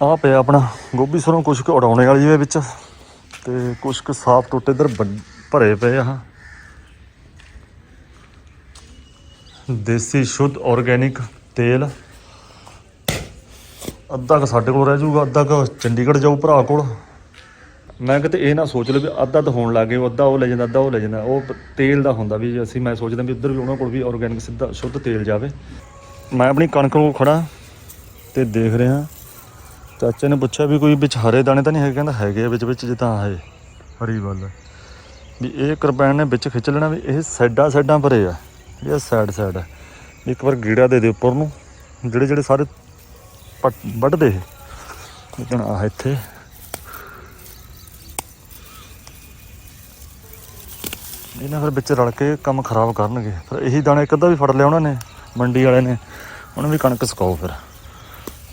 ਆ ਪਿਆ ਆਪਣਾ, ਗੋਭੀ ਸਰੋਂ ਕੁਛ ਕੁ ਉਡਾਉਣੇ ਵਾਲੀ ਦੇ ਵਿੱਚ। ਤੇ ਕੁਛ ਕੁ ਸਾਫ਼ ਟੁੱਟੇ ਇਧਰ ਭਰੇ ਪਏ ਆ। ਦੇਸੀ ਸ਼ੁੱਧ ਆਰਗੇਨਿਕ ਤੇਲ। ਅੱਧਾ ਕ ਸਾਡੇ ਕੋਲ ਰਹਿ ਜਾਊਗਾ, ਅੱਧਾ ਕ ਚੰਡੀਗੜ੍ਹ ਜਾਊ ਭਰਾ ਕੋਲ। ਮੈਂ ਕਿਤੇ ਇਹ ਨਾ ਸੋਚ ਲਓ ਵੀ ਅੱਧਾ ਤਾਂ ਹੋਣ ਲੱਗੇ ਅੱਧਾ ਉਹ ਲੈ ਜਾਂਦਾ, ਅੱਧਾ ਉਹ ਲੈ ਜਾਂਦਾ। ਉਹ ਤੇਲ ਦਾ ਹੁੰਦਾ ਵੀ ਅਸੀਂ ਮੈਂ ਸੋਚਦਾ ਵੀ ਉੱਧਰ ਵੀ ਉਹਨਾਂ ਕੋਲ ਵੀ ਆਰਗੇਨਿਕ ਸਿੱਧਾ ਸ਼ੁੱਧ ਤੇਲ ਜਾਵੇ। ਮੈਂ ਆਪਣੀ ਕਣਕ ਨੂੰ ਖੜਾ ਤੇ ਦੇਖ ਰਿਹਾ। ਚਾਚੇ ਨੇ ਪੁੱਛਿਆ ਵੀ ਕੋਈ ਵਿੱਚ ਹਰੇ ਦਾਣੇ ਤਾਂ ਨਹੀਂ ਹੈਗੇ? ਕਹਿੰਦਾ ਹੈਗੇ ਆ ਵਿੱਚ ਵਿੱਚ ਜਿੱਦਾਂ ਆਏ ਹਰੀ ਵੱਲ। ਵੀ ਇਹ ਕਰਪੈਨ ਨੇ ਵਿੱਚ ਖਿੱਚ ਲੈਣਾ ਵੀ ਇਹ ਸਾਈਡਾਂ ਸਾਈਡਾਂ ਭਰੇ ਆ। ਇਹ ਸਾਈਡ ਸਾਈਡ ਆ। ਵੀ ਇੱਕ ਵਾਰ ਗੀੜਾ ਦੇ ਦੇ ਉੱਪਰ ਨੂੰ। ਜਿਹੜੇ ਜਿਹੜੇ ਸਾਰੇ ਪੱਟ- ਵੱਢਦੇ ਲੇਕਿਨ ਆ ਇੱਥੇ। ਇਹਨਾਂ ਫਿਰ ਵਿੱਚ ਰਲ ਕੇ ਕੰਮ ਖਰਾਬ ਕਰਨਗੇ। ਫਿਰ ਇਹੀ ਦਾਣੇ ਇੱਕ ਅੱਧਾ ਵੀ ਫੜ ਲਿਆ ਉਹਨਾਂ ਨੇ, ਮੰਡੀ ਵਾਲੇ ਨੇ। ਉਹਨਾਂ ਵੀ ਕਣਕ ਸੁਕਾਓ ਫਿਰ।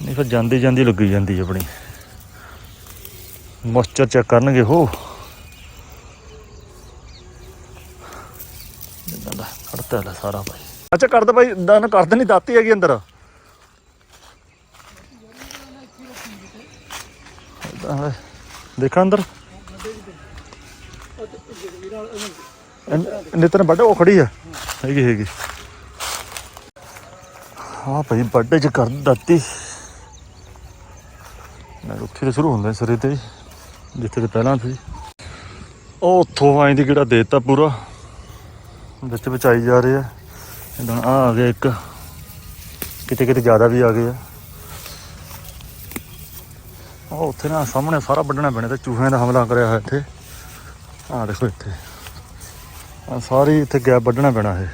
ਨਹੀਂ ਫਿਰ ਜਾਂਦੀ ਜਾਂਦੀ ਲੱਗੀ ਜਾਂਦੀ ਆਪਣੀ। ਮੋਇਸਚਰ ਚੈੱਕ ਕਰਨਗੇ, ਹੋ। ਇਦਾਂ ਦਾ ਕੱਢਤਾ ਲੈ ਸਾਰਾ ਭਾਈ। ਅੱਛਾ, ਕਰ ਭਾਈ ਦਾਨ ਕਰ ਦੇ ਨਹੀਂ ਦਾਤੀ ਹੈਗੀ ਅੰਦਰ। ਏਦਾਂ ਦੇਖਾਂ ਅੰਦਰ। ਨਿਤਨ ਵੱਡੇ, ਉਹ ਖੜੀ ਆ। ਹੈਗੀ ਹੈਗੀ। ਹਾਂ ਭਾਈ, ਵੱਡੇ ਚ ਕਰ ਦਾਤੀ। ਮੈਂ ਸ਼ੁਰੂ ਹੁੰਦਾ ਸਿਰੇ ਤੇ ਜਿੱਥੇ ਤੇ ਪਹਿਲਾਂ ਸੀ। ਉਹ ਉੱਥੋਂ ਆਏ ਦੀ ਕਿਹੜਾ ਦੇਤਾ ਪੂਰਾ। ਵਿੱਚ ਵਿੱਚ ਆਈ ਜਾ ਰਹੇ ਆ। ਇਦਾਂ ਆ ਆ ਗਿਆ ਇੱਕ। ਕਿਤੇ ਕਿਤੇ ਜ਼ਿਆਦਾ ਵੀ ਆ ਗਏ ਆ ਉਹ ਉੱਥੇ ਨਾ ਸਾਹਮਣੇ ਸਾਰਾ ਵੱਢਣਾ ਪੈਣਾ ਤੇ ਚੂਹਿਆਂ ਦਾ ਹਮਲਾ ਕਰਿਆ ਹੋਇਆ ਇੱਥੇ। ਆ ਦੇਖੋ ਇੱਥੇ। ਆ ਸਾਰੀ ਇੱਥੇ ਗੈਪ ਵੱਢਣਾ ਪੈਣਾ ਇਹ।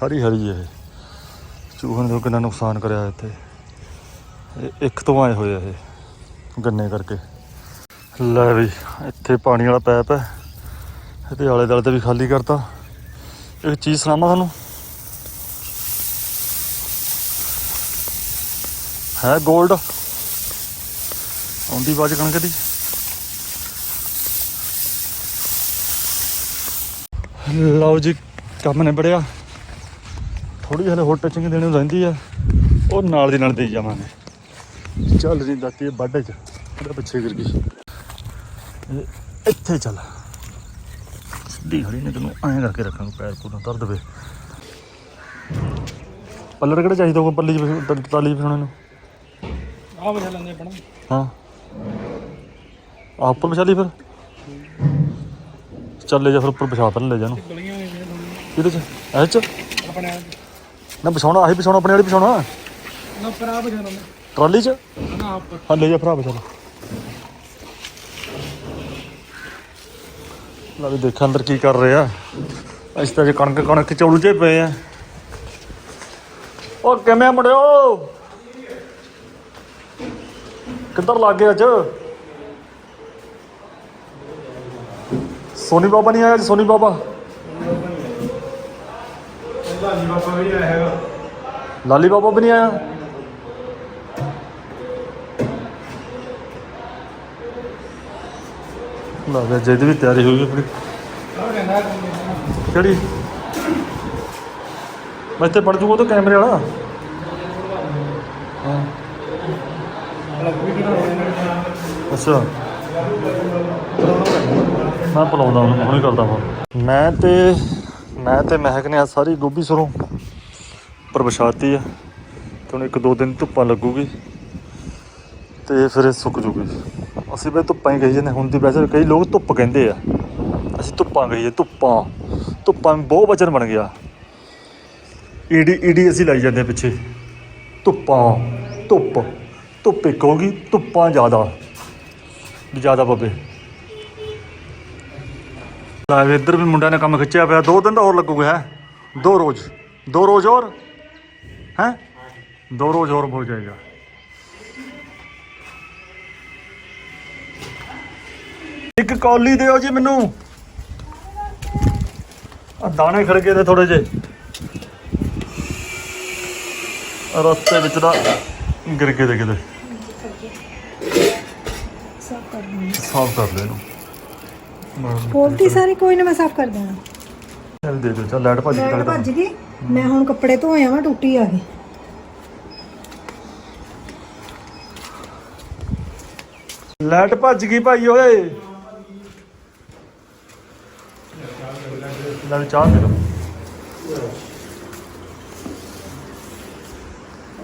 ਸਾਰੀ ਹਰੀ ਇਹ। ਚੂਹਣ ਨੇ ਕਿੰਨਾ ਨੁਕਸਾਨ ਕਰਿਆ ਇੱਥੇ। ਇਹ ਇੱਕ ਤੋਂ ਆਏ ਹੋਏ ਇਹ। ਗੰਨੇ ਕਰਕੇ। ਲੈ ਵੀ, ਇੱਥੇ ਪਾਣੀ ਵਾਲਾ ਪੈਪ ਹੈ। ਇਹਦੇ ਆਲੇ ਦੁਆਲੇ ਤੇ ਵੀ ਖਾਲੀ ਕਰਤਾ। ਇੱਕ ਚੀਜ਼ ਸੁਣਾਵਾਂ ਤੁਹਾਨੂੰ? ਹੈ 골ਡ ਆਉਂਦੀ ਆਵਾਜ਼ ਕਣਕ ਦੀ? ਲਓ ਜੀ, ਕੰਮ ਨੇ ਬੜਿਆ ਥੋੜੀ ਹਲੇ ਹੋਰ ਟੱਚਿੰਗ ਦੇਣੀ ਰਹਿੰਦੀ ਆ ਉਹ ਨਾਲ ਦੀ ਨਾਲ ਦੇਈ ਜਾਵਾਂਗੇ। ਚੱਲ ਜੀ ਦਾਤੀ ਬਾਡੇ ਚ ਉਹਦੇ ਪਿੱਛੇ ਗਿਰ ਗਈ। ਇੱਥੇ ਚੱਲ। ਸਿੱਧੀ ਖੜੀ ਨੇ ਤੈਨੂੰ ਐਂ ਕਰਕੇ ਰੱਖਾਂਗੇ ਪੈਰ ਪੂਰਾ ਦਰਦ ਵੇ ਪੱਲੜ ਕਿਹੜਾ ਚਾਹੀਦਾ ਉਹ ਪੱਲੀ ਚ ਤਾਲੀ ਫਸਾਉਣੇ ਨੂੰ? ਆ ਬਜਾ ਲੈਂਦੇ ਆਪਣਾ ਹਾਂ। ਆਹ ਉੱਪਰ ਵਿਛਾ ਲਈ ਫਿਰ। ਚੱਲ ਲੈ ਜਾ ਫਿਰ ਉੱਪਰ ਵਿਛਾ ਪਹਿਲਾਂ ਲੈ ਜਾ ਨੂੰ ਗਲੀਆਂ ਚ? ਇਹ ਚ? ਆਪਣੇ ਨਾ ਵਿਛਾਉਣਾ ਆਹੀ ਵਿਛਾਉਣਾ ਆਪਣੇ ਵਾਲੀ ਵਿਛਾਉਣਾ। ਨਾ ਪਰ ਆ ਲੈਂਦੇ। ਟਰਾਲੀ ਚ? ਹਾਂ ਲੈ ਜਾ ਭਰਾ ਵਿਚਾਰਾ ਲਾ ਵੀ ਦੇਖ ਅੰਦਰ ਕੀ ਕਰ ਰਿਹਾ। ਅਸੀਂ ਤਾਂ ਜੇ ਕਣਕ ਕਣਕ ਚੌਲ ਜੇ ਪਏ ਆ। ਉਹ ਕਿਵੇਂ ਆ ਮੁੰਡਿਓ? ਕਿੱਧਰ ਲੱਗ ਗਏ ਅੱਜ? ਸੋਨੀ ਬਾਬਾ ਨਹੀਂ ਆਇਆ ਅੱਜ ਸੋਨੀ ਬਾਬਾ? ਲਾਲੀ ਬਾਬਾ ਵੀ ਆਇਆ ਹੈਗਾ। ਲਾਲੀ ਬਾਬਾ ਵੀ ਨਹੀਂ ਆਇਆ? ਲਾ ਵੀ ਵੀ ਤਿਆਰੀ ਹੋਈ ਆਪਣੀ। ਕਿਹੜੀ? ਮੈਂ ਇੱਥੇ ਪੜ ਜੂਗਾ ਤਾਂ ਕੈਮਰੇ ਵਾਲਾ। ਅੱਛਾ। ਮੈਂ ਬੁਲਾਉਂਦਾ ਉਹਨੂੰ ਹੁਣੇ ਕਰਦਾ ਫੋਨ। ਮੈਂ ਤੇ ਮੈਂ ਤੇ ਮਹਿਕ ਨੇ ਆ ਸਾਰੀ ਗੋਭੀ ਸਰੋਂ ਪਰ ਵਿਛਾਤੀ ਆ। ਤੇ ਹੁਣ ਇੱਕ ਦੋ ਦਿਨ ਧੁੱਪਾਂ ਲੱਗੂਗੀ। ਤੇ ਫਿਰ ਇਹ ਸੁੱਕ ਜੂਗੀ। ਅਸੀਂ ਬਈ ਧੁੱਪਾਂ ਹੀ ਕਹੀ ਜਾਂਦੇ ਹੁਣ ਦੀ ਵੈਸੇ ਕਈ ਲੋਕ ਧੁੱਪ ਕਹਿੰਦੇ ਆ। ਅਸੀਂ ਧੁੱਪਾਂ ਕਹੀਏ ਧੁੱਪਾਂ। ਧੁੱਪਾਂ ਬਹੁਤ ਵਚਨ ਬਣ ਗਿਆ। ਈਡੀ ਈਡੀ ਅਸੀਂ ਲਾਈ ਜਾਂਦੇ ਪਿੱਛੇ। ਧੁੱਪਾਂ, ਧੁੱਪ। ਧੁੱਪ ਇੱਕ ਹੋ ਗਈ, ਧੁੱਪਾਂ ਜ਼ਿਆਦਾ। ਜ਼ਿਆਦਾ ਪਵੇ। ਲਾਈਵ ਇੱਧਰ ਵੀ ਮੁੰਡਿਆਂ ਨੇ ਕੰਮ ਖਿੱਚਿਆ ਪਿਆ। ਦੋ ਦਿਨ ਦਾ ਹੋਰ ਲੱਗੂਗਾ, ਹੈ? ਦੋ ਰੋਜ਼। ਦੋ ਰੋਜ਼ ਹੋਰ? ਹੈ? ਦੋ ਰੋਜ਼ ਹੋਰ ਹੋ ਜਾਏਗਾ। ਇੱਕ ਕੌਲੀ ਦਿਓ ਜੀ ਮੈਨੂੰ। ਆ ਦਾਣੇ ਖੜ ਗਏ ਨੇ ਥੋੜੇ ਜੇ ਰਸਤੇ ਵਿੱਚ ਦਾ ਗਿਰ ਕੇ ਦੇ ਕਿਤੇ। ਸਾਫ਼ ਕਰ ਲੈ ਇਹਨੂੰ। ਪੋਲਤੀ ਸਾਰੀ ਕੋਈ ਨਾ ਮੈਂ ਸਾਫ਼ ਕਰ ਦੇਣਾ। ਚੱਲ ਦੇ ਦੇ ਚੱਲ ਲਾਈਟ ਭੱਜ ਗਈ ਭੱਜ ਗਈ? ਮੈਂ ਹੁਣ ਕੱਪੜੇ ਧੋਏ ਆਵਾਂ ਟੁੱਟੀ ਆ ਗਈ। ਲਾਈਟ ਭੱਜ ਗਈ ਭਾਈ ਓਏ। ਲੈ ਵੀ ਚਾਹ ਪੀ ਲਓ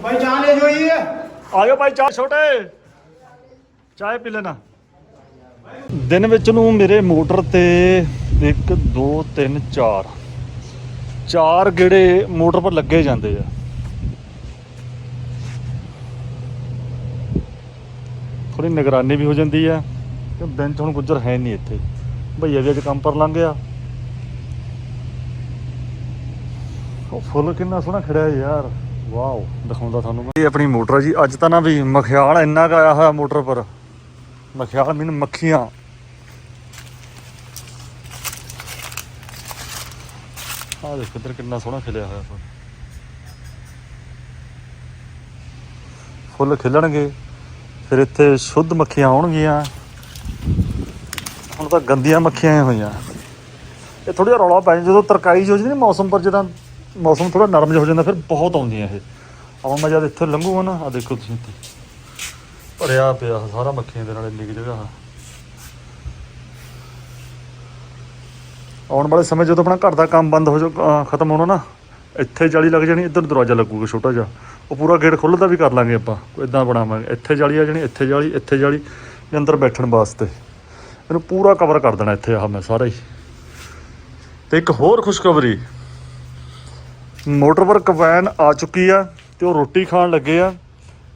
ਭਾਈ ਚਾਹ ਲੈ ਜੋਈ ਆਇਓ ਭਾਈ ਚਾਹ ਛੋਟੇ। ਚਾਹ ਪੀ ਲੈਣਾ। ਦਿਨ ਵਿੱਚ ਨੂੰ ਮੇਰੇ ਮੋਟਰ ਤੇ 1 2 3 4 ਚਾਰ ਗੇੜੇ ਮੋਟਰ ਪਰ ਲੱਗੇ ਜਾਂਦੇ ਆ। ਥੋੜੀ ਨਿਗਰਾਨੀ ਵੀ ਹੋ ਜਾਂਦੀ ਆ। ਕਿ ਦਿਨ ਚ ਹੁਣ ਗੁੱਜਰ ਹੈ ਨਹੀਂ ਇੱਥੇ। ਭਈਆ ਵੀ ਅੱਜ ਕੰਮ ਪਰ ਲੰਘ ਗਿਆ। ਉਹ ਫੁੱਲ ਕਿੰਨਾ ਸੋਹਣਾ ਖੜਿਆ ਯਾਰ, ਵਾਓ। ਦਿਖਾਉਂਦਾ ਤੁਹਾਨੂੰ ਮੈਂ। ਇਹ ਆਪਣੀ ਮੋਟਰ ਜੀ, ਅੱਜ ਤਾਂ ਨਾ ਵੀ ਮਖਿਆਲ ਇੰਨਾ ਕੁ ਆਇਆ ਹੋਇਆ ਮੋਟਰ ਪਰ। ਮਖਿਆਲ ਮੀਨ ਮੱਖੀਆਂ। ਆਹ ਦੇਖੋ ਇੱਧਰ ਕਿੰਨਾ ਸੋਹਣਾ ਖਿਲਿਆ ਹੋਇਆ ਫੁੱਲ। ਫੁੱਲ ਖਿਲਣਗੇ, ਫਿਰ ਇੱਥੇ ਸ਼ੁੱਧ ਮੱਖੀਆਂ ਆਉਣਗੀਆਂ। ਹੁਣ ਤਾਂ ਗੰਦੀਆਂ ਮੱਖੀਆਂ ਹੋਈਆਂ। ਇਹ ਥੋੜਾ ਜਿਹਾ ਰੌਲਾ ਪੈ ਜਾਂਦਾ, ਜਦੋਂ ਤਰਕਾਈ ਜਿਹੀ ਹੋ ਜਾਂਦੀ ਮੌਸਮ ਪਰ, ਜਦੋਂ ਮੌਸਮ ਥੋੜਾ ਨਰਮ ਜਿਹਾ ਹੋ ਜਾਂਦਾ, ਫਿਰ ਬਹੁਤ ਆਉਂਦੀਆਂ ਇਹ। ਆਪਾਂ ਮੈਂ ਜਦ ਇੱਥੇ ਲੰਘੂਗਾ ਨਾ ਆ ਦੇਖੋ ਤੁਸੀਂ ਇੱਥੇ। ਭਰਿਆ ਪਿਆ ਸਾਰਾ ਮੱਖੀਆਂ ਦੇ ਨਾਲ ਇੰਨੀ ਕੁ ਜਗ੍ਹਾ ਆਉਣ ਵਾਲੇ ਸਮੇਂ ਜਦੋਂ ਆਪਣਾ ਘਰ ਦਾ ਕੰਮ ਬੰਦ ਹੋ ਜਾ ਖਤਮ ਹੋਣਾ ਨਾ, ਇੱਥੇ ਜਾਲੀ ਲੱਗ ਜਾਣੀ, ਇੱਧਰ ਦਰਵਾਜ਼ਾ ਲੱਗੂਗਾ ਛੋਟਾ ਜਿਹਾ। ਉਹ ਪੂਰਾ ਗੇਟ ਖੁੱਲ੍ਹਦਾ ਵੀ ਕਰ ਲਾਂਗੇ ਆਪਾਂ, ਕੋਈ ਇਦਾਂ ਬਣਾਵਾਂਗੇ। ਇੱਥੇ ਜਾਲੀ ਆ ਜਾਣੀ, ਇੱਥੇ ਜਾਲੀ ਇੱਥੇ ਜਾਲੀ, ਵੀ ਅੰਦਰ ਬੈਠਣ ਵਾਸਤੇ। ਇਹਨੂੰ ਪੂਰਾ ਕਵਰ ਕਰ ਦੇਣਾ ਇੱਥੇ ਆਹ ਮੈਂ ਸਾਰਾ ਹੀ। ਤੇ ਇੱਕ ਹੋਰ ਖੁਸ਼ਖਬਰੀ। ਮੋਟਰ ਪਰ ਕਵੈਨ ਆ ਚੁੱਕੀ ਆ ਤੇ ਉਹ ਰੋਟੀ ਖਾਣ ਲੱਗੇ ਆ।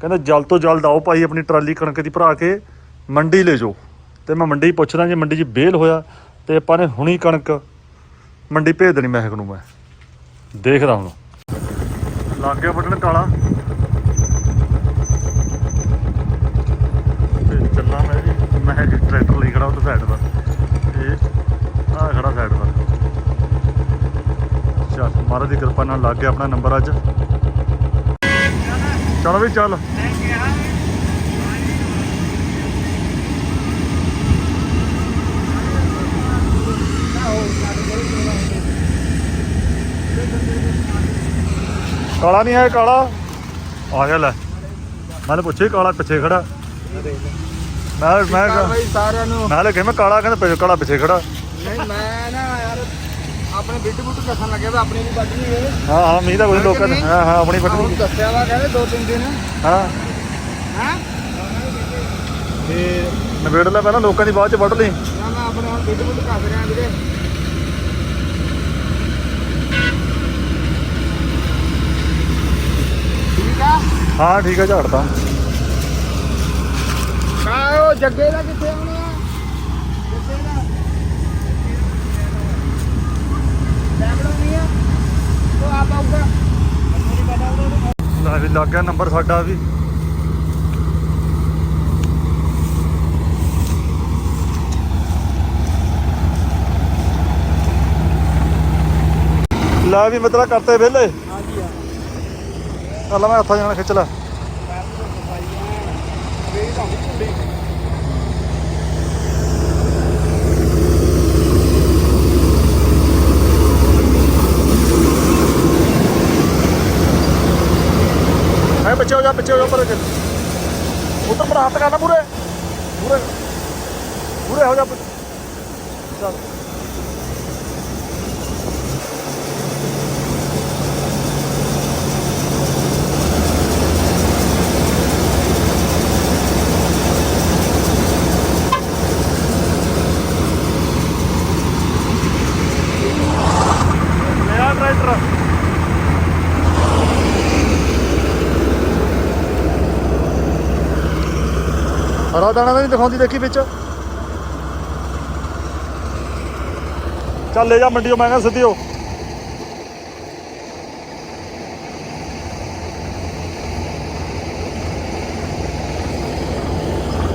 ਕਹਿੰਦਾ ਜਲਦ ਤੋਂ ਜਲਦ ਆਓ ਭਾਈ ਆਪਣੀ ਟਰਾਲੀ ਕਣਕ ਦੀ ਭਰਾ ਕੇ ਮੰਡੀ ਲੈ ਜਾਓ। ਤੇ ਮੈਂ ਮੰਡੀ ਪੁੱਛਦਾ ਜੇ, ਮੰਡੀ 'ਚ ਬੇਲ ਹੋਇਆ ਤੇ ਆਪਾਂ ਨੇ ਹੁਣੀ ਕਣਕ ਮੰਡੀ ਭੇਜ ਦੇਣੀ ਮਹਿਕ ਨੂੰ ਮੈਂ। ਦੇਖਦਾ ਹੁਣ। ਲੱਗ ਗਿਆ ਬਟਨ ਕਾਲਾ। ਤੇ ਚੱਲਾਂ ਮੈਂ ਵੀ ਮੈਂ ਟਰੈਕਟਰ ਲਈ ਖੜਾ ਉਹ ਸਾਈਡ ਦਾ ਇਹ ਆ ਖੜਾ ਸਾਈਡ ਦਾ ਚੱਲ ਮਹਾਰਾਜ ਦੀ ਕਿਰਪਾ ਨਾਲ ਲੱਗ ਗਿਆ ਆਪਣਾ ਨੰਬਰ ਅੱਜ। ਚਲੋ ਵੀ ਚੱਲ। ਕਾਲਾ ਨਹੀਂ ਆਇਆ ਕਾਲਾ? ਆ ਗਿਆ ਲੈ। ਮੈਂ ਹੀ ਕਾਲਾ ਪਿੱਛੇ ਖੜਾ। ਮੈਂ ਮੈਂ ਭਾਈ ਸਾਰਿਆਂ ਨੂੰ। ਮੈਂ ਮੈਂ ਕਾਲਾ ਕਹਿੰਦਾ ਪਿੱਛੇ ਕਾਲਾ ਪਿੱਛੇ ਖੜਾ। ਨਹੀਂ ਮੈਂ ਨਾ ਆਪਣੇ ਬਿੱਟ ਬੁੱਟ ਕੱਸਣ ਲੱਗੇ ਤਾਂ ਆਪਣੀ ਨਹੀਂ ਵੱਢਣੀ ਏ ਹਾਂ ਹਾਂ ਮੀਂਹ ਦਾ ਕੋਈ ਲੋਕਾਂ ਨੇ ਹਾਂ ਹਾਂ ਆਪਣੀ ਹੁਣ ਪਟਨੀ ਦੱਸਿਆ ਵਾ ਕਹਿੰਦੇ ਦੋ ਤਿੰਨ ਦਿਨ। ਹਾਂ। ਹੈ? ਤੇ ਨਵੇੜ ਲੈ ਪਹਿਲਾਂ ਲੋਕਾਂ ਦੀ ਬਾਅਦ ਚ ਵੱਢ ਲਈ। ਨਾ ਮੈਂ ਆਪਣੇ ਹੁਣ ਬਿੱਟ ਬੁੱਟ ਕੱਸ ਰਿਹਾ ਵੀਰੇ। ਠੀਕ ਆ? ਹਾਂ ਠੀਕ ਹੈ ਝਾੜਦਾ ਉਹ ਜੱਗੇ ਦਾ ਕਿੱਥੇ ਆਉਣਾ ਜੱਗੇ ਦਾ ਡੈਮੜੋ ਨਹੀਂ ਆ ਉਹ ਆਪ ਆਊਗਾ ਮੈਨੂੰ ਨਹੀਂ ਪਤਾ ਉਹਦਾ ਲੈ ਵੀ ਲੱਗ ਗਿਆ ਨੰਬਰ ਸਾਡਾ ਵੀ। ਲੈ ਵੀ ਮਿੱਤਰਾ ਕਰਤੇ ਵਿਹਲੇ। ਹਾਂਜੀ ਆ ਕਰ ਲੈ ਮੈਂ ਹੱਥਾਂ ਜਾਣਾ ਖਿੱਚ ਲੈ। ਐ ਪਿੱਛੇ ਹੋ ਜਾ, ਪਿੱਛੇ ਹੋ ਜਾ ਪਰ ਉਧਰ ਪਰ ਹੱਥ ਕਰਨਾ ਪੂਰੇ। ਪੂਰੇ। ਪੂਰੇ ਹੋ ਜਾ। ਚੱਲ ਨया ਟਰੈਕਟਰ ਹਰਾ ਦਾਣਾ ਤਾਂ ਨਹੀਂ ਦਿਖਾਉਂਦੀ ਦੇਖੀ ਵਿੱਚ। ਚੱਲ ਲੈ ਜਾ ਮੰਡੀਓ ਮੈਂ ਕਿਹਾ ਸਿੱਧੀ ਹੋ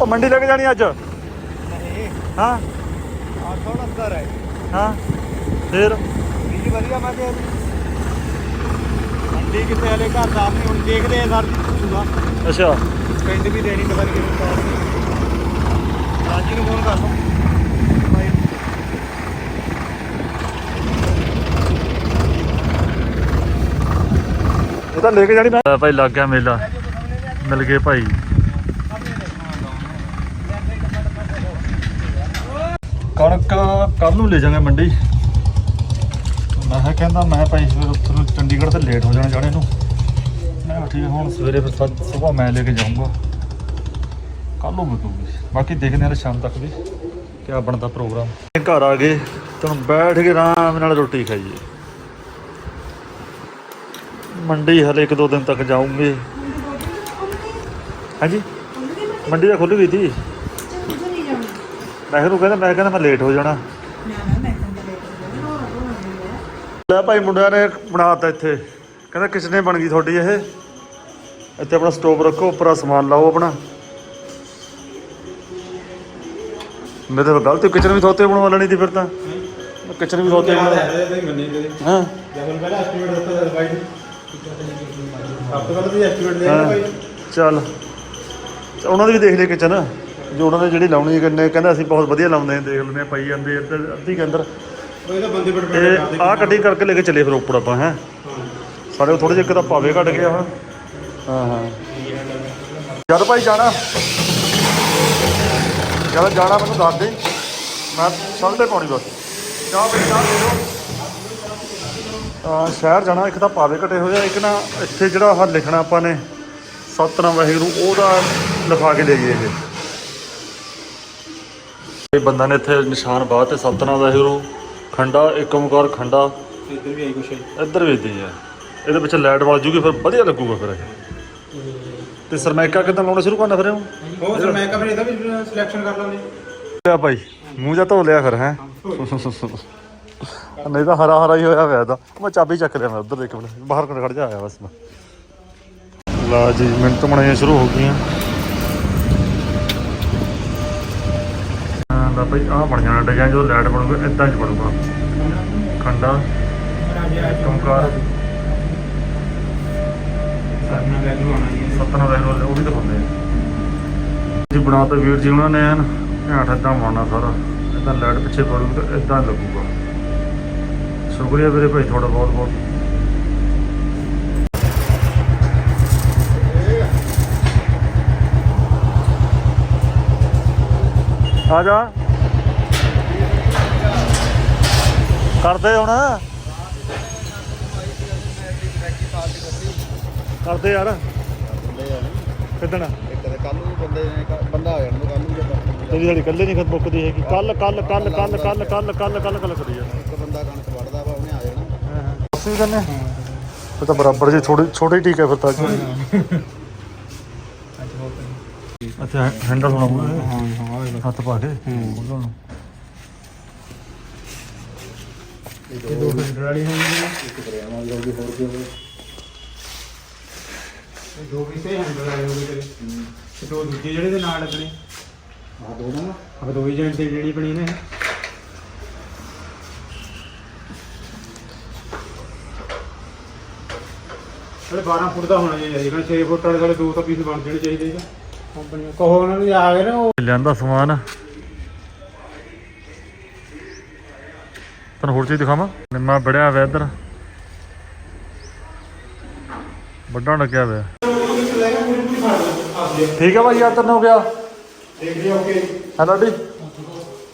ਉਹ ਮੰਡੀ ਲੈ ਕੇ ਜਾਣੀ ਅੱਜ? ਨਹੀਂ। ਹਾਂ। ਆ ਥੋੜਾ ਅੰਦਰ ਹੈ। ਹਾਂ। ਫੇਰ? ਬੀਜ ਵਧੀਆ ਮੈਂ ਕਿਹਾ ਮੰਡੀ ਕਿੱਥੇ ਹਲੇ ਘਰ ਦਾ ਆਪਣੀ ਹੁਣ ਦੇਖਦੇ ਆ ਸਰ ਅੱਛਾ। ਪਿੰਡ ਵੀ ਦੇਣੀ ਪਤਾ ਨਹੀਂ ਕਿਹਨੂੰ ਪਾਉਣੀ ਨੂੰ ਫੋਨ ਕਰ ਲਓ। ਭਾਈ ਤਾਂ ਲੈ ਕੇ ਜਾਣੀ ਮੈਂ। ਭਾਈ ਲੱਗ ਗਿਆ ਮੇਲਾ। ਮਿਲ ਗਏ ਭਾਈ। ਕਣਕ ਕੱਲ ਨੂੰ ਲੈ ਜਾਵਾਂਗੇ ਮੰਡੀ। ਮੈਂ ਕਿਹਾ ਕਹਿੰਦਾ ਮੈਂ ਭਾਈ ਫਿਰ ਉੱਥੇ ਨੂੰ ਚੰਡੀਗੜ੍ਹ ਤੇ ਲੇਟ ਹੋ ਜਾਣਾ ਜਾਣੇ ਨੂੰ। ਮੈਂ ਕਿਹਾ ਠੀਕ ਹੈ, ਹੁਣ ਸਵੇਰੇ ਫਿਰ ਸਵੇਰ ਮੈਂ ਲੈ ਕੇ ਜਾਊਂਗਾ। ਕੱਲ ਨੂੰ ਮਿਲੂਗੀ ਬਾਕੀ ਦੇਖਦੇ ਹਾਂ ਸ਼ਾਮ ਤੱਕ ਵੀ ਕਿਆ ਬਣਦਾ ਪ੍ਰੋਗਰਾਮ। ਘਰ ਆ ਗਏ, ਤਾਂ ਬੈਠ ਕੇ ਆਰਾਮ ਨਾਲ ਰੋਟੀ ਖਾਈਏ। ਮੰਡੀ ਹਲੇ ਇੱਕ ਦੋ ਦਿਨ ਤੱਕ ਜਾਊਂਗੇ। ਹਾਂਜੀ? ਮੰਡੀ ਤਾਂ ਖੁੱਲ ਗਈ ਸੀ। ਮੈਂ ਕਿਹਨੂੰ ਕਹਿੰਦਾ, ਮੈਂ ਕਹਿੰਦਾ ਮੈਂ ਲੇਟ ਹੋ ਜਾਣਾ। ਲੈ ਭਾਈ ਮੁੰਡਿਆਂ ਨੇ ਬਣਾਤਾ ਇੱਥੇ। ਕਹਿੰਦਾ ਕਿਸਨੇ ਬਣ ਗਈ ਤੁਹਾਡੀ ਇਹ? ਇੱਥੇ ਆਪਣਾ ਸਟੋਵ ਰੱਖੋ, ਉੱਪਰ ਸਮਾਨ ਲਾਓ ਆਪਣਾ। ਮੇਰੇ ਤਾਂ ਗਲਤ ਕਿਚਨ ਵੀ ਥੋਤੇ ਬਣਵਾ ਲੈਣੀ ਸੀ ਫਿਰ ਤਾਂ। ਕਿਚਨ ਵੀ ਥੋਤੇ ਬਣਾ ਹਾਂ। ਹਾਂ। ਚੱਲ। ਚੱਲ ਉਹਨਾਂ ਦੀ ਵੀ ਦੇਖ ਲਈ ਕਿਚਨ। ਜੋ ਉਹਨਾਂ ਨੇ ਜਿਹੜੀ ਲਾਉਣੀ ਹੈ ਕਿੰਨੇ ਕਹਿੰਦਾ ਅਸੀਂ ਬਹੁਤ ਵਧੀਆ ਲਾਉਂਦੇ ਹਾਂ, ਦੇਖ ਲੈਂਦੇ ਹਾਂ, ਪਾਈ ਜਾਂਦੇ ਅੱਧੀ ਕੇ ਅੰਦਰ। ਤੇ ਆਹ ਕਟਿੰਗ ਕਰਕੇ ਲੈ ਕੇ ਚੱਲੇ ਫਿਰ ਉੱਪਰ ਆਪਾਂ, ਹੈ। ਸਾਡੇ ਥੋੜੇ ਜਿਹਾ ਇੱਕ ਤਾਂ ਪਾਵੇ ਘਟ ਗਿਆ ਹਾਂ ਹਾਂ ਹਾਂ। ਜਦ ਭਾਈ ਜਾਣਾ। ਜਦ ਜਾਣਾ ਮੈਨੂੰ ਦੱਸ ਦੇ। ਮੈਂ ਚੱਲਦੇ ਪਾਉਣੀ ਬਸ। ਚਾਹ ਬਈ ਚਾਹ ਦੇ ਦਿਓ ਆ ਸ਼ਹਿਰ ਜਾਣਾ ਇੱਕ ਤਾਂ ਪਾਵੇ ਘਟੇ ਹੋਏ ਆ ਇੱਕ ਨਾ ਇੱਥੇ ਜਿਹੜਾ ਆਹ ਲਿਖਣਾ ਆਪਾਂ ਨੇ ਸਤਨਾਮ ਵਾਹਿਗੁਰੂ ਉਹਦਾ ਲਿਖਾ ਕੇ ਲੈ ਗਏ ਇਹ। ਇਹ ਬੰਦਾ ਨੇ ਇੱਥੇ ਨਿਸ਼ਾਨ ਬਾਤ ਤੇ ਸਤਨਾਮ ਵਾਹਿਗੁਰੂ ਖੰਡਾ ਏਕ ਓਮਕਾਰ ਖੰਡਾ। ਇੱਧਰ ਵੀ ਆਈ ਕੁਛ। ਇੱਧਰ ਵੇਚਦੀ ਹੈ ਇਹਦੇ ਵਿੱਚ ਲਾਈਟ ਵੱਜ ਜੂਗੀ ਫਿਰ ਵਧੀਆ ਲੱਗੂਗਾ ਫਿਰ ਇਹ। ਤੇ ਸਰਮੈਕਾ ਕਿਦਾਂ ਲਾਉਣਾ ਸ਼ੁਰੂ ਕਰਨਾ ਫਿਰ ਇਹਨੂੰ? ਉਹ ਸਰ ਮੈਂ ਕਬਰੇ ਦਾ ਵੀ ਸਿਲੈਕਸ਼ਨ ਕਰ ਲਾਂਗੇ। ਲਿਆ ਭਾਈ ਮੂੰਹ ਜਾ ਧੋ ਲਿਆ ਫਿਰ ਹੈ। ਨਹੀਂ ਤਾਂ ਹਰਾ ਹਰਾ ਹੀ ਹੋਇਆ ਹੋਇਆ ਤਾਂ। ਮੈਂ ਚਾਬੀ ਚੱਕ ਲਿਆ ਮੈਂ ਉਧਰ ਦੇਖ ਮਿੰਟ ਬਾਹਰ ਕੋਲ ਖੜ ਜਾ ਆਇਆ ਬਸ ਮੈਂ। ਲਾ ਜੀ ਮਿੰਟ ਬਣਾਈਆਂ ਸ਼ੁਰੂ ਹੋ ਗਈਆਂ। ਲਾ ਭਾਈ ਆਹ ਬਣ ਜਾਣਾ ਡਿਜ਼ਾਈਨ ਜਦੋਂ ਲਾਈਟ ਬਣੂਗਾ ਇਦਾਂ ਹੀ ਬਣੂਗਾ। ਖੰਡਾ ਓਮਕਾਰ ਸਰਨਾ ਵੈਲਿਊ ਆਣਾ ਜੀ। ਸਤਨਾ ਵੈਗਰੂ ਉਹ ਵੀ ਦਿਖਾਉਂਦੇ ਆ। ਜੀ ਬਣਾ ਵੀਰ ਜੀ ਉਹਨਾਂ ਨੇ ਐਨ, ਘੈਂਟ ਏਦਾਂ ਬਣਾਉਣਾ ਸਾਰਾ। ਏਦਾਂ ਲਾਈਟ ਪਿੱਛੇ ਪੜੂ ਤਾਂ ਲੱਗੂਗਾ। ਸ਼ੁਕਰੀਆ ਵੀਰੇ ਭਾਈ ਤੁਹਾਡਾ ਬਹੁਤ ਬਹੁਤ। ਆ ਜਾ। ਕਰਦੇ ਹੁਣ। ਕਰਦੇ ਯਾਰ। ਕਿਦਣ ਕੱਲ ਨੂੰ ਬੰਦੇ ਨੇ ਕ- ਬੰਦਾ ਆ ਜਾਣਾ ਕੱਲ ਨੂੰ ਜਦੋਂ ਤੇਰੀ ਸਾਡੀ ਕੱਲੇ ਨਹੀਂ ਖਤ ਮੁੱਕਦੀ ਹੈਗੀ। ਕੱਲ ਕੱਲ ਕੱਲ ਕੱਲ ਕੱਲ ਕੱਲ ਕੱਲ ਕੱਲ ਕੱਲ ਕਰੀ ਜਾਣਾ ਇੱਕ ਬੰਦਾ ਕਣਕ ਵੜਦਾ ਵਾ ਉਹਨੇ ਆ ਜਾਣਾ। ਅਸੀਂ ਕਹਿੰਦੇ ਫਿਰ ਤਾਂ ਬਰਾਬਰ ਜੀ ਥੋੜੀ ਛੋਟੇ ਠੀਕ ਹੈ ਫਿਰ ਤਾਂ। ਅੱਛਾ ਹੈਂਡਲ ਹੋਣਾ ਪਊਗਾ। ਹਾਂ ਹਾਂ ਹੱਥ ਪਾ ਕੇ। ਖੋਲ੍ਹਣ ਨੂੰ। ਇਹ ਦੋ ਫਿਲਟਰ ਵਾਲੀ ਹੋਣੀ ਇੱਕ ਬਰਿਆਵਾਂ ਹੋਊਗੀ ਹੋਰ ਕੀ ਹੋਵੇ ਇਹ ਦੋ ਪੀਸੇ ਹੈਂਡਲ ਵਾਲੇ ਹੋ ਗਏ ਤੇਰੇ। ਤੇ ਦੋ ਦੂਜੇ ਜਿਹੜੇ ਦੇ ਨਾਲ ਲੱਗਣੇ। ਆ ਦੋ ਨਾ ਆ ਦੋ ਹੀ ਜਣ ਤੇ ਜਿਹੜੀ ਬਣੀ ਨੇ। ਇਹ 12 ਫੁੱਟ ਦਾ ਹੋਣਾ ਚਾਹੀਦਾ ਜਿਹੜਾ 6 ਫੁੱਟ ਵਾਲੇ ਵਾਲੇ ਦੋ ਤਾਂ ਪੀਸ ਬਣ ਜਾਣੇ ਚਾਹੀਦੇ ਆ ਕੰਪਨੀ ਕਹੋ ਉਹਨਾਂ ਨੂੰ ਆ ਗਏ ਨਾ ਉਹ। ਲਿਆਂਦਾ ਸਮਾਨ। ਤੁਹਾਨੂੰ ਹੋਰ ਚੀਜ਼ ਦਿਖਾਵਾਂ? ਨਿੰਮਾ ਬੜਿਆ ਹੋਇਆ ਇੱਧਰ। ਵੱਡਾ ਲੱਗਿਆ ਹੋਇਆ। ਠੀਕ ਹੈ ਭਾਈ ਆ ਤਨ ਹੋ ਗਿਆ? ਦੇਖ ਓਕੇ। ਹੈਲੋ ਡੀ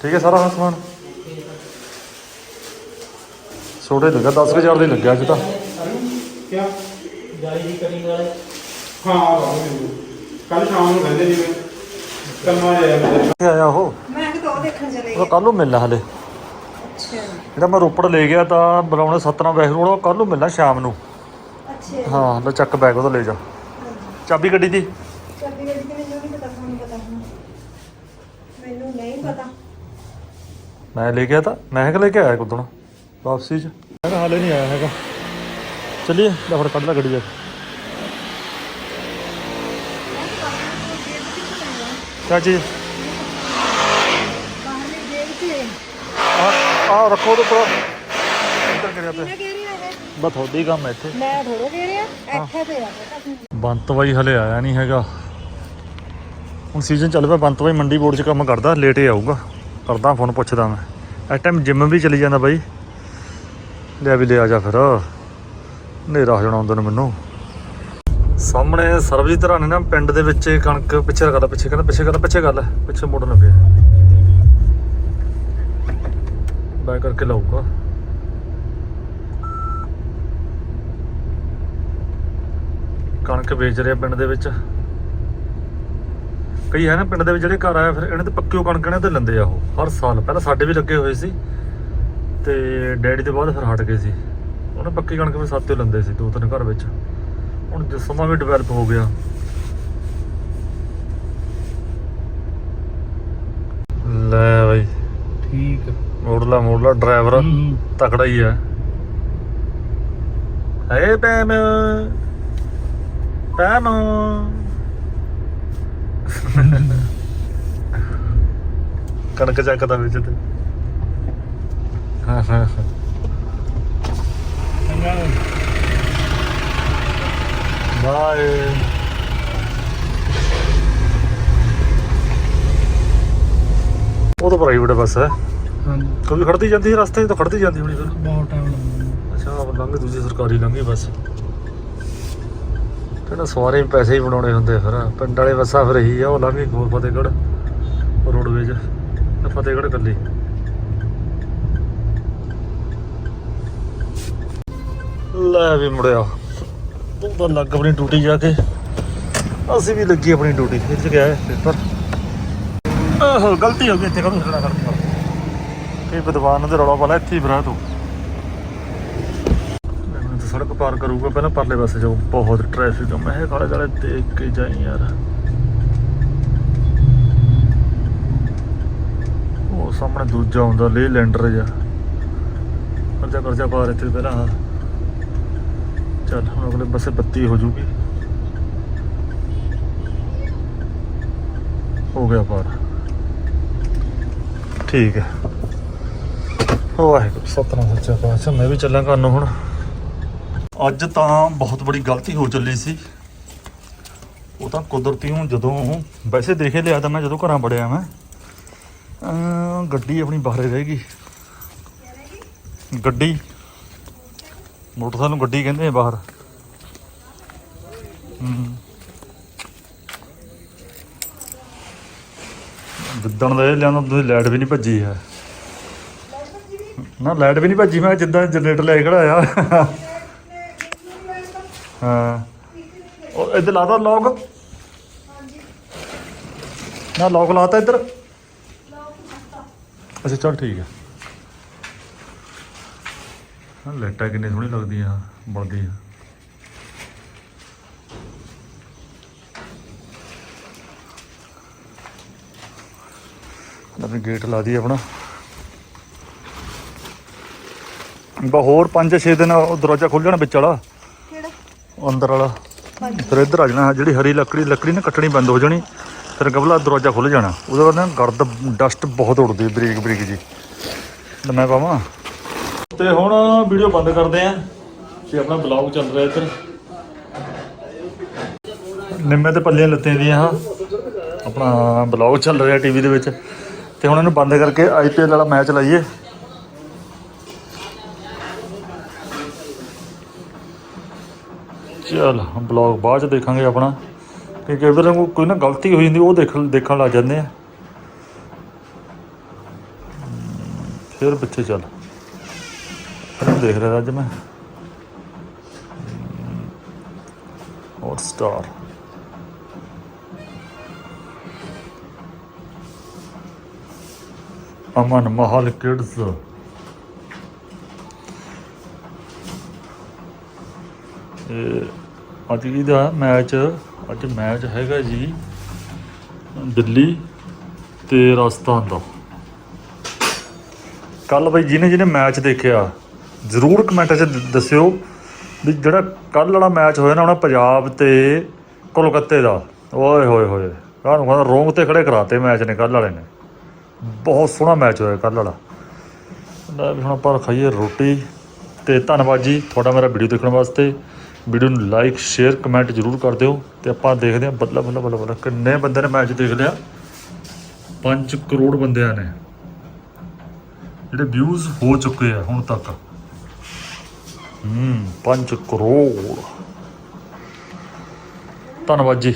ਠੀਕ ਹੈ ਸਾਰਾ ਸਮਾਨ? ਛੋਟੇ ਲੱਗਾ 10000 ਦੇ ਲੱਗਿਆ ਅੱਜ ਤਾਂ। ਕਿਆ? ਜਾਲੀ ਦੀ ਵਾਲੇ ਹਾਂ। ਕੱਲ ਸ਼ਾਮ ਨੂੰ ਕਹਿੰਦੇ ਜਿਵੇਂ। ਕੰਮਾਂ ਜਾਇਆ ਮੈਂ। ਕਿੱਥੇ ਆਇਆ ਉਹ? ਮੈਂ ਕਿ ਦੇਖਣ ਚਲੇ ਉਹ ਕੱਲ ਨੂੰ ਮਿਲਣਾ ਹਲੇ। ਅੱਛਾ। ਜਿਹੜਾ ਮੈਂ ਰੋਪੜ ਲੈ ਗਿਆ ਤਾਂ ਬੁਲਾਉਣੇ ਸਤਨਾਮ ਵੈਗਰੂ ਉਹ ਕੱਲ ਨੂੰ ਮਿਲਣਾ ਸ਼ਾਮ ਨੂੰ। ਅੱਛਾ। ਹਾਂ ਲੈ ਚੱਕ ਬੈਗ ਉਹਦਾ ਲੈ ਜਾ। ਚਾਬੀ ਗੱਡੀ ਦੀ ਚੱਲੀ ਗੱਡੀ ਤੇ ਮੈਨੂੰ ਨਹੀਂ ਪਤਾ ਤੁਹਾਨੂੰ ਪਤਾ ਹੁਣ ਮੈਨੂੰ ਨਹੀਂ ਪਤਾ ਮੈਂ ਲੈ ਗਿਆ ਤਾਂ ਮੈਂ ਕਿ ਲੈ ਕੇ ਆਇਆ ਕੁਦਣ ਵਾਪਸੀ ਚ। ਮੈਂ ਕਿਹਾ ਹਾਲੇ ਨਹੀਂ ਆਇਆ ਹੈਗਾ। ਚੱਲੀਏ ਲੈ ਫੜ ਕੱਢ ਲੈ ਗੱਡੀ ਜਾ ਕੇ। ਕਿਆ ਚੀਜ਼ ਬਾਹਰਲੀ ਜੇਬ 'ਚ ਆ ਆ ਰੱਖੋ ਉਹਦੇ ਉੱਪਰ। ਇੱਧਰ ਕਰਿਆ ਪਿਆ ਮੈਂ ਕਹਿ ਰਹੀ ਹਾਂ ਬਸ ਤੁਹਾਡੀ ਕੰਮ ਹੈ ਇੱਥੇ। ਮੈਂ ਥੋੜੋ ਕਹਿ ਰਿਹਾ ਇੱਥੇ ਤੇ ਆ। ਬੇਟਾ ਬੰਤ ਬਾਈ ਹਲੇ ਆਇਆ ਨਹੀਂ ਹੈਗਾ। ਹੁਣ ਸੀਜ਼ਨ ਚੱਲ ਪਿਆ ਬੰਤ ਬਾਈ ਮੰਡੀ ਬੋਰਡ 'ਚ ਕੰਮ ਕਰਦਾ ਲੇਟ ਹੀ ਆਊਗਾ। ਕਰਦਾ ਫੋਨ ਪੁੱਛਦਾ ਮੈਂ। ਇਸ ਟਾਈਮ ਜਿੰਮ ਵੀ ਚਲੀ ਜਾਂਦਾ ਬਾਈ। ਲਿਆ ਵੀ ਲਿਆ ਜਾ ਫਿਰ। ਹਨੇਰਾ ਹੋ ਜਾਣਾ ਹੁੰਦਾ ਨੂੰ ਮੈਨੂੰ। ਸਾਹਮਣੇ ਸਰਬਜੀਤ ਰਾਣੇ ਨਾ ਪਿੰਡ ਦੇ ਵਿੱਚ ਕਣਕ ਪਿੱਛੇ ਕਰ ਪਿੱਛੇ ਕਰ ਪਿੱਛੇ ਕਰ ਪਿੱਛੇ ਕਰ ਪਿੱਛੇ ਮੁੜਨ ਪਿਆ ਬਾਈ ਕਰਕੇ ਲਾਊਗਾ। ਕਣਕ ਵੇਚ ਰਿਹਾ ਪਿੰਡ ਦੇ ਵਿੱਚ। ਕਈ ਹੈ ਨਾ ਪਿੰਡ ਦੇ ਵਿੱਚ ਜਿਹੜੇ ਘਰ ਆਇਆ ਫਿਰ ਇਹਨਾਂ ਤੇ ਪੱਕਿਓ ਕਣਕ ਇਹਨਾਂ ਤੇ ਲੈਂਦੇ ਆ ਉਹ ਹਰ ਸਾਲ। ਪਹਿਲਾਂ ਸਾਡੇ ਵੀ ਲੱਗੇ ਹੋਏ ਸੀ ਤੇ ਡੈਡੀ ਦੇ ਬਾਅਦ ਫਿਰ ਹਟ ਗਏ ਸੀ। ਉਹਨੇ ਪੱਕੀ ਕਣਕ ਵੀ ਸਾਤੇ ਲੈਂਦੇ ਸੀ ਦੋ ਤਿੰਨ ਘਰ ਵਿੱਚ। ਹੁਣ ਸਮਾਂ ਵੀ ਡਿਵੈਲਪ ਹੋ ਗਿਆ। ਲੈ ਬਈ। ਠੀਕ ਮੋੜਲਾ ਮੋੜਲਾ ਡਰਾਈਵਰ ਤਕੜਾ ਹੀ ਹੈ ਹੇ ਪੈਮ। ਪੈਮ। ਕਣਕ ਚੱਕਦਾ ਵਿੱਚ ਤੇ। ਹਾਂ ਹਾਂ ਹਾਂ। ਬਾਏ। ਉਹ ਤਾਂ ਪ੍ਰਾਈਵੇਟ ਬੱਸ ਹੈ। ਹਾਂਜੀ। ਕभी ਖੜਦੀ ਜਾਂਦੀ ਹੈ ਰਸਤੇ 'ਚ ਤਾਂ ਖੜਦੀ ਜਾਂਦੀ ਹੋਣੀ ਫਿਰ। ਬਹੁਤ ਟਾਈਮ ਲੱਗਦਾ। ਅੱਛਾ ਲੰਘ ਦੂਜੀ ਸਰਕਾਰੀ ਲੰਘੀ ਬੱਸ। ਕਹਿੰਦਾ ਸਵਾਰੇ ਪੈਸੇ ਹੀ ਬਣਾਉਣੇ ਹੁੰਦੇ ਫਿਰ। ਪਿੰਡ ਵਾਲੇ ਬੱਸਾਂ ਫਿਰ ਇਹੀ ਆ, ਉਹ ਲੰਘੀ ਹੋਰ ਫਤਿਹਗੜ੍ਹ, ਰੋਡਵੇਜ, ਤੇ ਫਤਿਹਗੜ੍ਹ ਕੱਲੀ। ਲੈ ਵੀ ਮੁੜਿਆ। ਤੂੰ ਤਾਂ ਲੱਗ ਆਪਣੀ ਡਿਊਟੀ ਜਾ ਕੇ। ਅਸੀਂ ਵੀ ਲੱਗੀ ਆਪਣੀ ਡਿਊਟੀ ਇਹ ਚ ਗਿਆ ਪੇਪਰ। ਆਹੋ, ਗਲਤੀ ਹੋ ਗਈ, ਇੱਥੇ ਕਦੋਂ ਖੜਾ ਕਰ ਇਹ ਵਿਦਵਾਨ ਦੇ ਰੌਲਾ ਵਾਲਾ ਇੱਥੇ ਹੀ ਬਰਾ ਤੂੰ ਸੜਕ ਪਾਰ ਕਰੂਗਾ ਪਹਿਲਾਂ ਪਰਲੇ ਪਾਸੇ ਜਾਊ। ਬਹੁਤ ਟ੍ਰੈਫਿਕ ਆ। ਮੈਂ ਕਾਲੇ ਕਾਲੇ ਦੇਖ ਕੇ ਜਾਈ ਯਾਰ। ਉਹ ਸਾਹਮਣੇ ਦੂਜਾ ਹੁੰਦਾ ਲੇ ਲੈਂਡਰ ਜਾ ਕਰਜਾ ਕਰਜਾ ਪਾਰ ਇੱਥੇ ਪਹਿਲਾਂ। ਚੱਲ, ਹੁਣ ਅਗਲੇ ਪਾਸੇ ਬੱਤੀ ਹੋ ਜੂਗੀ। ਹੋ ਗਿਆ ਪਾਰ। ਠੀਕ ਹੈ। ਵਾਹਿਗੁਰੂ, ਸਤਨਾਮ ਸੱਚਾ ਪਾਤਸ਼ਾਹ। ਮੈਂ ਵੀ ਚੱਲਾਂ ਘਰ ਨੂੰ ਹੁਣ। ਅੱਜ ਤਾਂ ਬਹੁਤ ਬੜੀ ਗਲਤੀ ਹੋ ਚੱਲੀ ਸੀ। ਉਹ ਤਾਂ ਕੁਦਰਤੀ ਹੁਣ ਜਦੋਂ ਵੈਸੇ ਦੇਖੇ ਲਿਆ ਤਾਂ ਮੈਂ ਜਦੋਂ ਘਰਾਂ ਵੜਿਆ ਮੈਂ ਗੱਡੀ ਆਪਣੀ ਬਾਹਰ ਰਹਿ ਗਈ। ਗੱਡੀ, ਮੋਟਰਸਾਈਕਲ ਨੂੰ ਗੱਡੀ ਕਹਿੰਦੇ ਆ ਬਾਹਰ। ਜਿੱਦਣ ਦਾ ਇਹ ਲਿਆਂਦਾ ਤੁਸੀਂ ਲਾਈਟ ਵੀ ਨਹੀਂ ਭੱਜੀ ਹੈ। ਨਾ ਲਾਈਟ ਵੀ ਨਹੀਂ ਭੱਜੀ, ਮੈਂ ਜਿੱਦਾਂ ਜਨਰੇਟਰ ਲੈ ਕੇ ਖੜਾਇਆ। ਹਾਂ। ਉਹ ਇੱਧਰ ਲਾਦਾ ਲੌਕ ਨਾ ਲੌਕ ਲਾਤਾ ਇੱਧਰ? ਅੱਛਾ, ਚਲ ਠੀਕ ਹੈ ਹਾਂ ਲਾਈਟਾਂ ਕਿੰਨੀ ਸੋਹਣੀ ਲੱਗਦੀਆਂ ਬਲਦੀਆਂ ਆਪਣੇ ਗੇਟ ਲਾ ਦੀ ਆਪਣਾ। ਬਾ ਹੋਰ 5-6 ਦਿਨ ਉਹ ਦਰਵਾਜ਼ਾ ਖੁੱਲ ਜਾਣਾ ਵਿੱਚ ਵਾਲਾ। ਅੰਦਰ ਵਾਲਾ। ਫਿਰ ਇੱਧਰ ਆ ਜਾਣਾ, ਜਿਹੜੀ ਹਰੀ ਲੱਕੜੀ ਲੱਕੜੀ ਨਾ ਕੱਟਣੀ ਬੰਦ ਹੋ ਜਾਣੀ, ਫਿਰ ਗਬਲਾ ਦਰਵਾਜ਼ਾ ਖੁੱਲ ਜਾਣਾ। ਉਹਦੇ ਬਾਅਦ ਨਾ ਗਰਦ, ਡਸਟ ਬਹੁਤ ਉੜਦੀ ਬਰੀਕ ਬਰੀਕ ਜੀ। ਮੈਂ ਪਾਵਾਂ ਤੇ ਹੁਣ ਵੀਡੀਓ ਬੰਦ ਕਰਦੇ ਆਂ, ਤੇ ਆਪਣਾ ਬਲੌਗ ਚੱਲ ਰਿਹਾ ਇੱਧਰ। ਨਿੰਮੇ ਤੇ ਪੱਲੀਆਂ ਲੱਤੇ ਦੀਆਂ, ਹਾਂ। ਆਪਣਾ ਬਲੌਗ ਚੱਲ ਰਿਹਾ ਟੀਵੀ ਦੇ ਵਿੱਚ। ਤੇ ਹੁਣ ਇਹਨੂੰ ਬੰਦ ਕਰਕੇ ਆਈਪੀਐਲ ਵਾਲਾ ਮੈਚ ਲਾਈਏ। ਚਲ, ਬਲੌਗ ਬਾਅਦ ਚ ਦੇਖਾਂਗੇ ਆਪਣਾ। ਕਿ ਕਈ ਵਾਰ ਕੋਈ ਨਾ ਗਲਤੀ ਹੋ ਜਾਂਦੀ, ਉਹ ਦੇਖ, ਦੇਖਣ ਲੱਗ ਜਾਂਦੇ ਆ। ਫਿਰ ਪਿੱਛੇ ਚੱਲ। ਫਿਲਮ ਦੇਖ ਰਿਹਾ ਅੱਜ ਮੈਂ। ਹੌਟ ਸਟਾਰ ਅਮਨ ਮਹਲ ਕਿਡਸ ਇਹ ਅੱਜ ਇਹਦਾ ਮੈਚ, ਅੱਜ ਮੈਚ ਹੈਗਾ ਜੀ ਦਿੱਲੀ ਤੇ ਰਾਜਸਥਾਨ ਦਾ। ਕੱਲ ਬਈ ਜਿਹਨੇ ਜਿਹਨੇ ਮੈਚ ਦੇਖਿਆ, ਜ਼ਰੂਰ ਕਮੈਂਟ 'ਚ ਦੱਸਿਓ ਵੀ ਜਿਹੜਾ ਕੱਲ ਵਾਲਾ ਮੈਚ ਹੋਇਆ ਨਾ ਉਹਨਾਂ ਪੰਜਾਬ ਤੇ ਕੋਲਕਾਤੇ ਦਾ। ਓਏ ਹੋਏ ਹੋਏ ਕਾਹਨੂੰ ਕਹਿੰਦਾ ਰੋਂਗ ਤੇ ਖੜੇ ਕਰਾਤੇ ਮੈਚ ਨੇ ਕੱਲ ਵਾਲੇ ਨੇ। ਬਹੁਤ ਸੋਹਣਾ ਮੈਚ ਹੋਇਆ ਕੱਲ ਵਾਲਾ। ਲੈ ਵੀ ਹੁਣ ਆਪਾਂ ਖਾਈਏ ਰੋਟੀ ਤੇ ਧੰਨਵਾਦ ਜੀ, ਤੁਹਾਡਾ ਮੇਰਾ ਵੀਡੀਓ ਦੇਖਣ ਵਾਸਤੇ। ਵੀਡੀਓ ਨੂੰ ਲਾਈਕ ਸ਼ੇਅਰ ਕਮੈਂਟ ਜ਼ਰੂਰ ਕਰ ਦਿਓ ਤੇ ਆਪਾਂ ਦੇਖਦੇ ਹਾਂ ਬੱਲਾ ਬੱਲਾ ਬੱਲਾ ਬੱਲਾ ਕਿੰਨੇ ਬੰਦੇ ਨੇ ਮੈਚ ਦੇਖ ਲਿਆ 5 ਕਰੋੜ ਬੰਦਿਆਂ ਨੇ। ਜਿਹੜੇ ਵਿਊਜ਼ ਹੋ ਚੁੱਕੇ ਆ ਹੁਣ ਤੱਕ। ਹੂੰ 5 ਕਰੋੜ। ਧੰਨਵਾਦ ਜੀ।